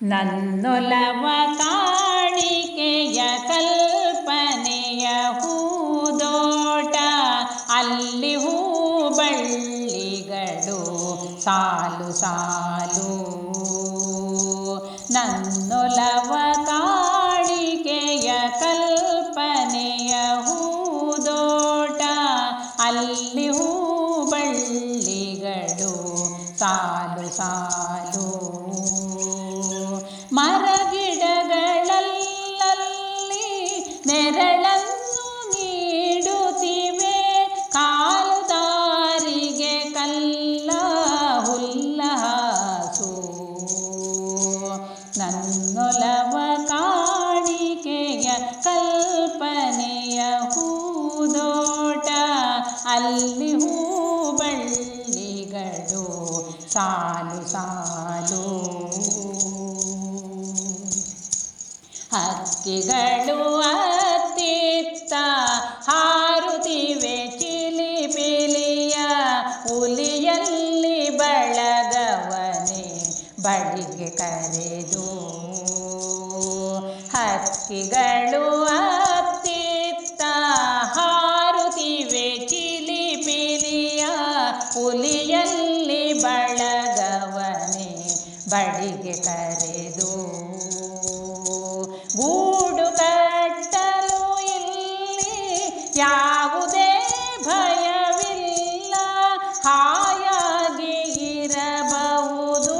ನನ್ನೊಲವ ಕಾಣಿಕೆಯ ಕಲ್ಪನೆಯ ಹೂದೋಟ ಅಲ್ಲಿ ಹೂ ಬಳ್ಳಿಗಳು ಸಾಲು ಸಾಲು மர ಹಕ್ಕಿಗಳು ಅತ್ತಿತ್ತ, ಹಾರುತ್ತಿವೆ ಚಿಲಿಪಿಲಿಯ ಹುಲಿಯಲ್ಲಿ ಬಳಗವನೆ ಬಳಿಗೆ ಕರೆದು. ಹಕ್ಕಿಗಳು ಅತ್ತಿತ್ತ, ಹಾರುತ್ತಿವೆ ಚಿಲಿಪಿಲಿಯ ಹುಲಿಯಲ್ಲಿ ಬಳಗವನೆ ಬಳಿಗೆ ಕರೆದು. ಗೂಡು ಕಟ್ಟಲು ಇಲ್ಲಿ ಯಾವುದೇ ಭಯವಿಲ್ಲ. ಹಾಯಾಗಿ ಇರಬಹುದು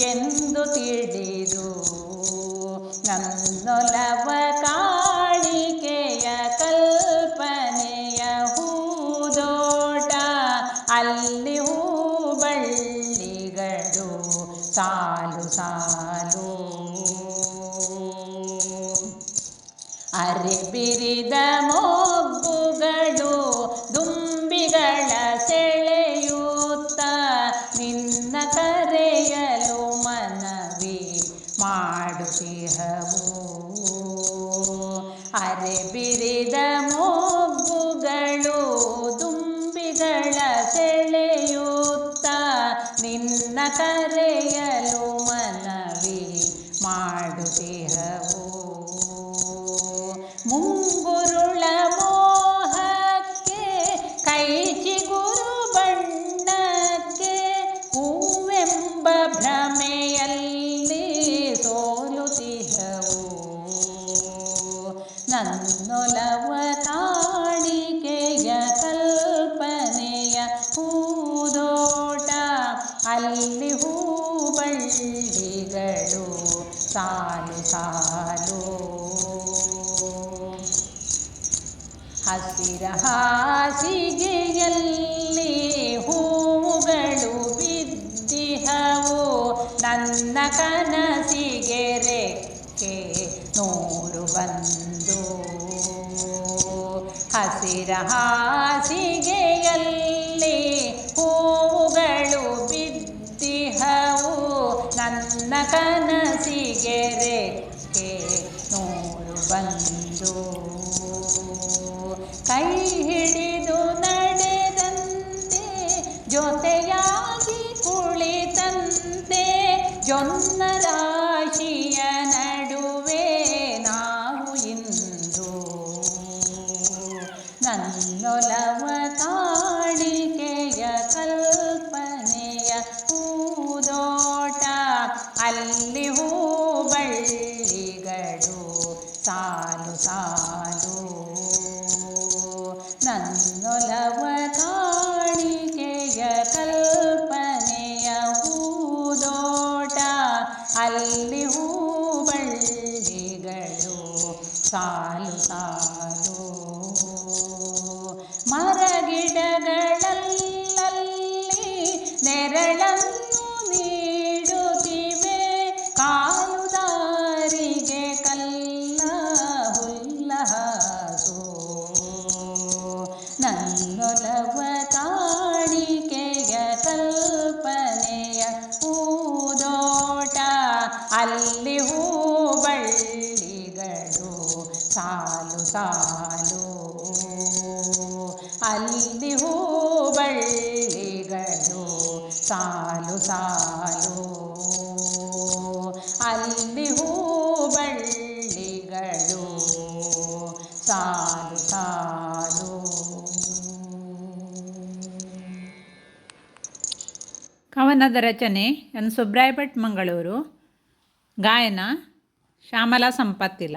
ಎಂದು ತಿಳಿದು ನನ್ನೊಲವ ಕಾಣಿಕೆಯ ಕಲ್ಪನೆಯ ಹೂದೋಟ. ಅಲ್ಲಿ ಹೂ ಬಳ್ಳಿಗಳು ಸಾಲು ಸಾಲು. ಅರೆಬಿರಿದ ಮೊಗ್ಗುಗಳು ದುಂಬಿಗಳ ಸೆಳೆಯುತ್ತ ನಿನ್ನ ಕರೆಯಲು ಮನವಿ ಮಾಡುತ್ತಿಹವು ಅರೆಬಿರಿದ ಮೊಗ್ಗುಗಳು ದುಂಬಿಗಳ ಸೆಳೆಯುತ್ತ ನಿನ್ನ ಕರೆಯಲು ಮನವಿ ಮಾಡುತ್ತಿಹವು ನನ್ನೊಲವ ಕಾಣಿಕೆಯ ಕಲ್ಪನೆಯ ಹೂದೋಟ ಅಲ್ಲಿ ಹೂ ಬಳ್ಳಿಗಳು ಸಾಲು ಸಾಲು. ಹಸಿರ ಹಾಸಿಗೆಯಲ್ಲಿ ಹಸಿರ ಹಾಸಿಗೆಯಲ್ಲಿ ಹೂವುಗಳು ಬಿದ್ದಿಹವು. ನನ್ನ ಕನಸಿಗೆ ರೆಕ್ಕೆ ನೂರು ಬಂದು. ಕೈ ಹಿಡಿದು ನಡೆದಂತೆ, ಜೊತೆಯಾಗಿ ಕುಳಿತಂತೆ ಜೊನ್ನ ರಾಶಿಯ ನನ್ನೊಲವ ಕಾಣಿಕೆಯ ಕಲ್ಪನೆಯ ಹೂದೋಟ. ಅಲ್ಲಿ ಹೂ ಸಾಲು ಸಾಲು. ನನ್ನೊಲವ ಕಾಣಿಕೆಯ ಕಲ್ಪನೆಯ ಹೂದೋಟ. ಅಲ್ಲಿ ಹೂ ಸಾಲು ಸಾಲು. ಸಾಲು. ಅಲ್ಲಿ ಹೂಬಳ್ಳಿಗಳು. ಸಾಲು ಸಾಲು. ಅಲ್ಲಿ ಹೂಬಳ್ಳಿಗಳು. ಸಾಲು ಸಾಲು. ಕವನದ ರಚನೆ ಎನ್. ಸುಬ್ರಾಯ್ ಭಟ್ ಮಂಗಳೂರು. ಗಾಯನ ಶ್ಯಾಮಲಾ ಸಂಪತ್ತಿಲ್ಲ